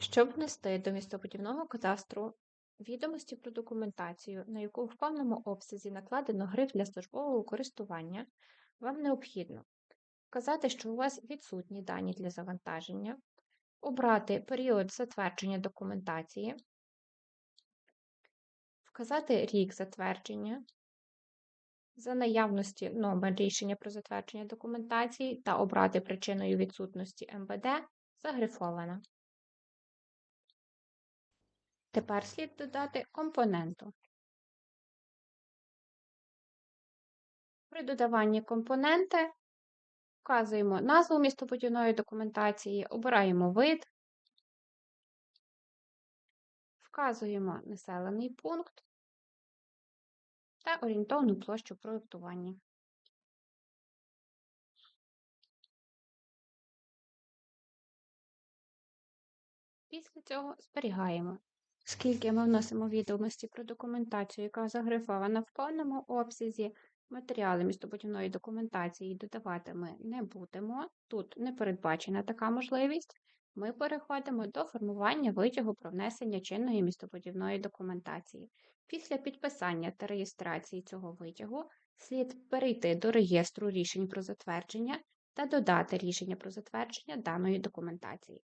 Щоб внести до містобудівного кадастру відомості про документацію, на яку в певному обсязі накладено гриф для службового користування, вам необхідно вказати, що у вас відсутні дані для завантаження, обрати період затвердження документації, вказати рік затвердження, за наявності номер рішення про затвердження документації та обрати причиною відсутності МВД загрифована. Тепер слід додати компоненту. При додаванні компоненти вказуємо назву містобудівної документації, обираємо вид, вказуємо населений пункт та орієнтовну площу проєктування. Після цього зберігаємо. Оскільки ми вносимо відомості про документацію, яка загрифована в повному обсязі, матеріали містобудівної документації додавати ми не будемо. Тут не передбачена така можливість. Ми переходимо до формування витягу про внесення чинної містобудівної документації. Після підписання та реєстрації цього витягу слід перейти до реєстру рішень про затвердження та додати рішення про затвердження даної документації.